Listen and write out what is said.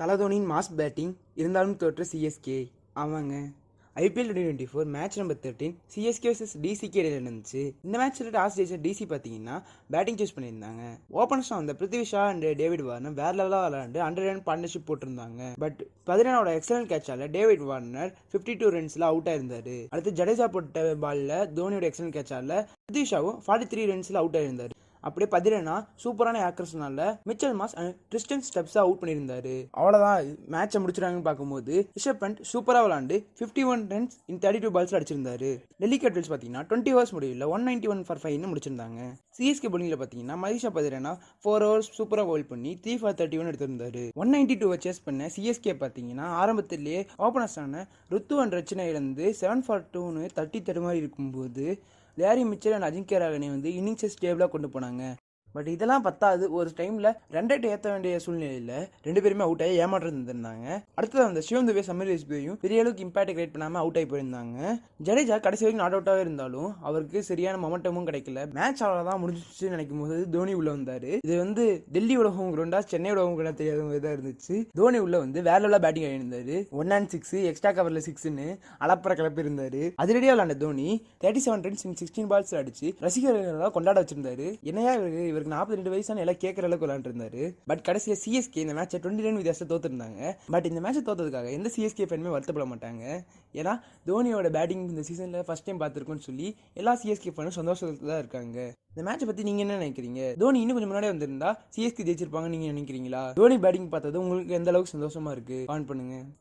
தலதோனியின் mass batting இருந்தாலும் தோற்ற CSK ஆமாங்க. IPL twenty twenty four match number thirteen CSK versus டிசிக்கு இடையில நடந்துச்சு. இந்த மேட்ச்சில் டாஸ் ஜெயிச்ச டிசி பார்த்தீங்கன்னா பேட்டிங் சூஸ் பண்ணியிருந்தாங்க. ஓப்பனர்ஸாக வந்த Prithvi Shaw and David Warner வேற லெவலாக விளாண்டு ஹண்ட்ரட் ரன் பார்ட்னர்ஷிப் போட்டிருந்தாங்க. பட் பதினோட எக்ஸலன்ட் கேட்சால டேவிட் வார்னர் ஃபிஃப்டி டூ ரன்ஸில் அவுட் ஆயிருந்தாரு. அடுத்து ஜடேஜா போட்ட பாலில் தோனியோட எக்ஸலன்ட் கேட்சால பிருத்திவி ஷாவும் ஃபார்ட்டி த்ரீ ரன்ஸில் அவுட் ஆயிருந்தாரு. அப்படியே பதிரேனா சூப்பரான ஆக்கர்ஸ்னால மிச்சல் மாஸ் அண்ட் கிறிஸ்டன் ஸ்டெப்ஸாக அவுட் பண்ணியிருந்தாரு. அவ்வளோதான் மேட்சை முடிச்சிட்டாங்கன்னு பார்க்கும்போது ரிஷப் பண்ட் சூப்பராக விளாண்டு fifty one runs in thirty two balls அடிச்சிருந்தாரு. Delhi Capitals பார்த்தீங்கன்னா டுவெண்ட்டி ஹவர்ஸ் முடியல ஒன் நைன்ட்டி ஒன் ஃபார் ஃபைவ்னு முடிச்சிருந்தாங்க. சிஎஸ்கே bowling-ல பார்த்தீங்கன்னா மதிஷா பதிரேனா ஃபோர் ஹவர்ஸ் சூப்பராக பவுல் பண்ணி த்ரீ ஃபார் தேர்ட்டி ஒன் எடுத்திருந்தாரு. ஒன் நைன்ட்டி டூ சேஸ் பண்ண சிஎஸ்கே பார்த்தீங்கன்னா ஆரம்பத்திலேயே ஓப்பனர்ஸான ருத்து அண்ட் ரச்சனை இழந்து செவன் ஃபார் டூன்னு தட்டி தடுமாறி இருக்கும்போது Larry Mitchell and Ajinkya Rahane வந்து இன்னிங்ஸை ஸ்டேபிளாக கொண்டு போனாங்க. பட் இதெல்லாம் பத்தாது. ஒரு டைமில் ரெண்டு ஏற்ற வேண்டிய சூழ்நிலையில் ரெண்டு பேருமே அவுட் ஆகி ஏமாற்றிருந்திருந்தாங்க. அடுத்தது அந்த சிவம் துபே சமீர் யூஸ்பேயும் பெரிய அளவுக்கு இம்பாக்ட் கிரியேட் பண்ணாமல் அவுட் ஆகி போயிருந்தாங்க. ஜடேஜா கடைசி வரைக்கும் நாட் அவுட்டாகவே இருந்தாலும் அவருக்கு சரியான மொமெண்டமும் கிடைக்கல. மேட்ச் அவ்வளோதான் முடிஞ்சிச்சு நினைக்கும் போது தோனி உள்ள வந்தார். இது வந்து டெல்லி உலகம் கிரௌண்டா சென்னை உலகம் கிரௌண்டா தெரியாத மாதிரி தான் இருந்துச்சு. தோனி உள்ள வந்து வேற லெவலாக பேட்டிங் ஆகியிருந்தாரு ஒன் அண்ட் சிக்ஸ் எக்ஸ்ட்ரா கவரில் சிக்ஸ்னு அலப்பற கிளப்பி இருந்தாரு. அதிரடியாக விளாண்ட Dhoni thirty seven runs sixteen balls அடிச்சு ரசிகர்களை கொண்டாட வச்சிருந்தாரு. என்னையா இவருக்கு இவருக்கு நாற்பத்தி ரெண்டு வயசான எல்லாம் கேட்குற அளவுக்கு விளாண்டுருந்தாரு பட் கடைசியில் சிஎஸ்கே இந்த மேட்சை டுவெண்ட்டி ரன் வித்தியாசத்தை தோத்துருந்தாங்க. பட் இந்த மேட்சை தோத்ததுக்காக எந்த சிஎஸ்கே ஃபேனுமே வருத்தப்பட மாட்டாங்க. ஏன்னா தோனியோட பேட்டிங் இந்த சீசனில் ஃபஸ்ட் டைம் பார்த்துருக்கோன்னு சொல்லி எல்லா சிஎஸ்கே ஃபேனும் சந்தோஷத்தில் தான் இருக்காங்க. இந்த மேட்சை பற்றி நீங்கள் என்ன நினைக்கிறீங்க? தோனி இன்னும் கொஞ்சம் முன்னாடியே வந்திருந்தா சிஎஸ்கே ஜெயிச்சிருப்பாங்க நீங்கள் நினைக்கிறீங்களா? தோனி பேட்டிங் பார்த்தது உங்களுக்கு எந்த அளவுக்கு சந்தோஷமா இருக்கு? ஆன் பண்ணுங்க.